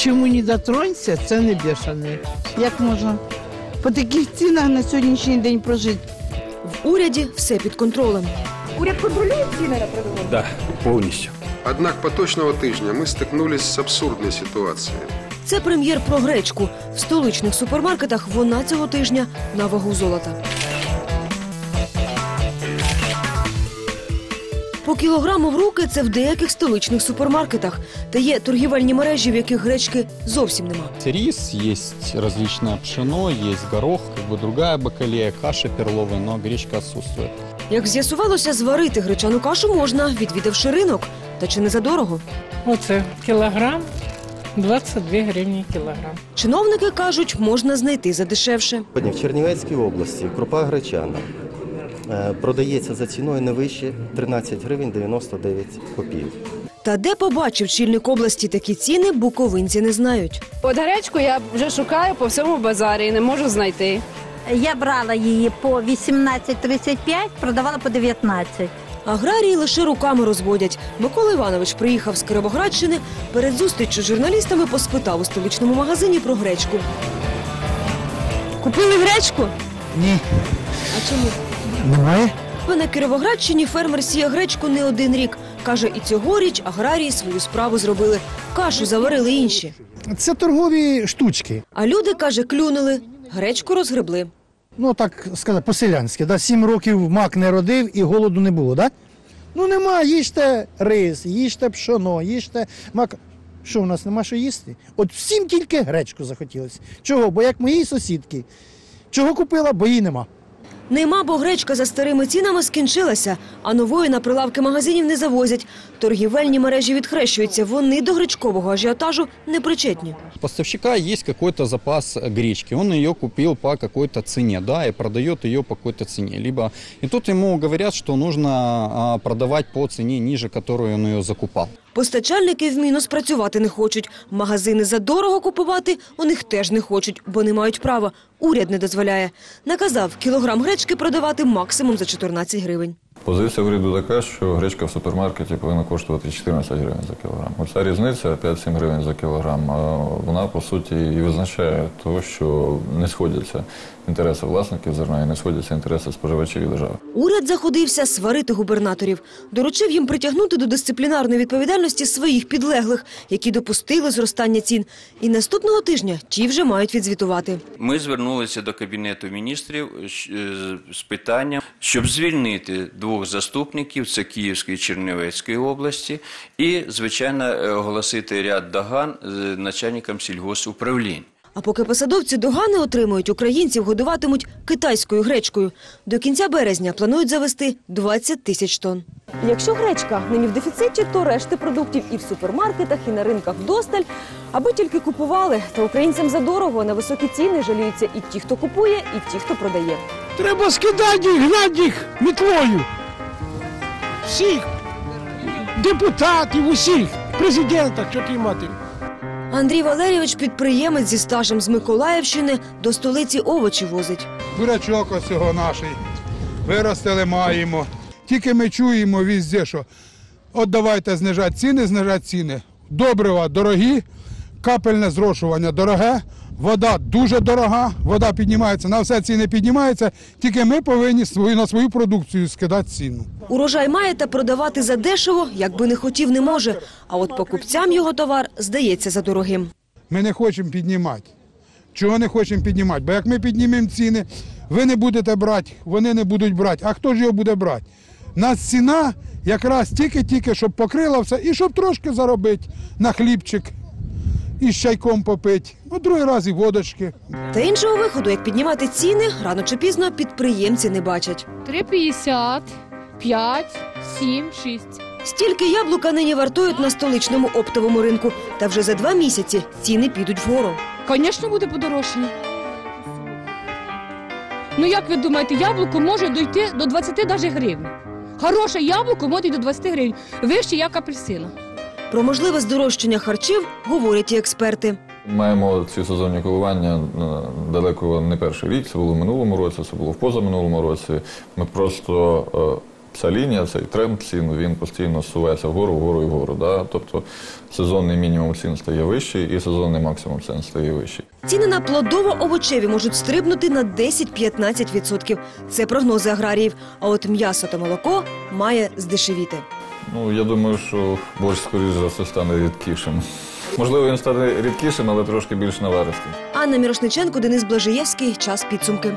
чому не дотронься, це не бешений. Як можна по таких цінах на сьогоднішній день прожити? В уряді все під контролем. Уряд контролює ціни на Да, повністю. Однак поточного тижня ми стикнулись з абсурдною ситуацією. Це прем'єр про гречку. В столичних супермаркетах вона цього тижня на вагу золота. По кілограму в руки це в деяких столичних супермаркетах. Та є торгівельні мережі, в яких гречки зовсім нема. Рис, есть различное пшено, есть горох, бы другая бакалея, каша перловая, но гречка отсутствует. Як з'ясувалося, зварити гречану кашу можна, відвідавши ринок. Та чи не задорого? Оце кілограм 22 гривні кілограм. Чиновники кажуть, можна знайти за дешевше. Сьогодні в Чернівецькій області крупа гречана продається за ціною не вище 13 гривень 99 копійок. Та де побачив чільник області такі ціни, буковинці не знають. От гарячку я вже шукаю по всьому базарі і не можу знайти. Я брала її по 18,35, продавала по 19. Аграрії лише руками розводять. Микола Іванович приїхав з Кировоградщини. Перед зустріччю з журналістами поспитав у столичному магазині про гречку. Купили гречку? Ні, А чому? Немає. На Кировоградщині фермер сіє гречку не один рік. Каже, і цьогоріч аграрії свою справу зробили. Кашу заварили інші. Це торгові штучки. А люди, каже, клюнули. Гречку розгребли. Ну так сказати, по-селянськи. Да? Сім років мак не родив і голоду не було, да? Ну нема, їжте рис, їжте пшоно, їжте мак. Що в нас нема що їсти? От всім тільки гречку захотілося. Чого? Бо як моїй сусідки. Чого купила, бо її нема. Нема, бо гречка за старими цінами скінчилася, а нової на прилавки магазинів не завозять. Торгівельні мережі відхрещуються. Вони до гречкового ажіотажу не причетні. Поставщика есть какой-то запас гречки, он ее купил по какой-то цене, да, и продает ее по какой-то цене. Либо и тут ему говорят, что нужно а, продавать по цене ниже, которую он ее закупал. Постачальники в мінус працювати не хочуть. Магазини задорого купувати у них теж не хочуть, бо не мають права. Уряд не дозволяє. Наказав кілограм гречки продавати максимум за 14 гривень. Позиція уряду така, що гречка в супермаркеті повинна коштувати 14 гривень за кілограм. Оця різниця 5-7 гривень за кілограм, вона по суті і визначає того, що не сходяться інтереси власників зерна і не сходяться інтереси споживачів і держави. Уряд заходився сварити губернаторів. Доручив їм притягнути до дисциплінарної відповідальності своїх підлеглих, які допустили зростання цін. І наступного тижня ті вже мають відзвітувати. Ми звернулися до Кабінету міністрів е, з питанням, щоб звільнити двох заступників, це Київської і Чернівецької області, і, звичайно, е, оголосити ряд доган з начальникам сільгосуправлінь. А поки посадовці догани отримують, українців годуватимуть китайською гречкою. До кінця березня планують завести 20 тисяч тонн. Якщо гречка нині в дефіциті, то решти продуктів і в супермаркетах, і на ринках вдосталь. Аби тільки купували, та українцям задорого на високі ціни жаліються і ті, хто купує, і ті, хто продає. Треба скидати їх, гнати їх мітлою. Всіх депутатів, усіх, президента, чотири матері. Андрій Валерійович, підприємець зі стажем з Миколаївщини, до столиці овочі возить. Бурячок ось цього наший. Виростили, маємо. Тільки ми чуємо везде, що от давайте знижати ціни, знижати ціни. Добрива дорогі, капельне зрошування дороге, вода дуже дорога, вода піднімається, на все ціни піднімаються, тільки ми повинні свою, на свою продукцію скидати ціну. Урожай має та продавати задешево, якби не хотів, не може. А от покупцям його товар здається за дорогим. Ми не хочемо піднімати. Чого не хочемо піднімати? Бо як ми піднімемо ціни, ви не будете брати, вони не будуть брати. А хто ж його буде брати? Нас ціна якраз тільки-тільки, щоб покрила все і щоб трошки заробити на хлібчик і з чайком попити. А другий раз і водочки. Та іншого виходу, як піднімати ціни, рано чи пізно підприємці не бачать. 3,50, 5, 7, 6. Стільки яблука нині вартують на столичному оптовому ринку. Та вже за два місяці ціни підуть вгору. Звісно, буде подорожчання. Ну як ви думаєте, яблуко може дойти до 20 навіть гривень. Хороше яблуко може до 20 гривень, вище як апельсина. Про можливе здорожчання харчів говорять і експерти. Маємо ці сезонні коливання е, далеко не перший рік. Це було в минулому році, це було в позаминулому році. Ми просто ця лінія, цей тренд цін, він постійно сувається вгору, вгору і вгору. Да? Тобто сезонний мінімум цін стає вищий і сезонний максимум цін стає вищий. Ціни на плодово-овочеві можуть стрибнути на 10-15%. Це прогнози аграріїв. А от м'ясо та молоко має здешевіти. Ну, я думаю, що борщ, скоріш за все, стане рідкішим. Можливо, він стане рідкішим, але трошки більш наваристим. Анна Мірошниченко, Денис Блажиєвський. Час підсумки.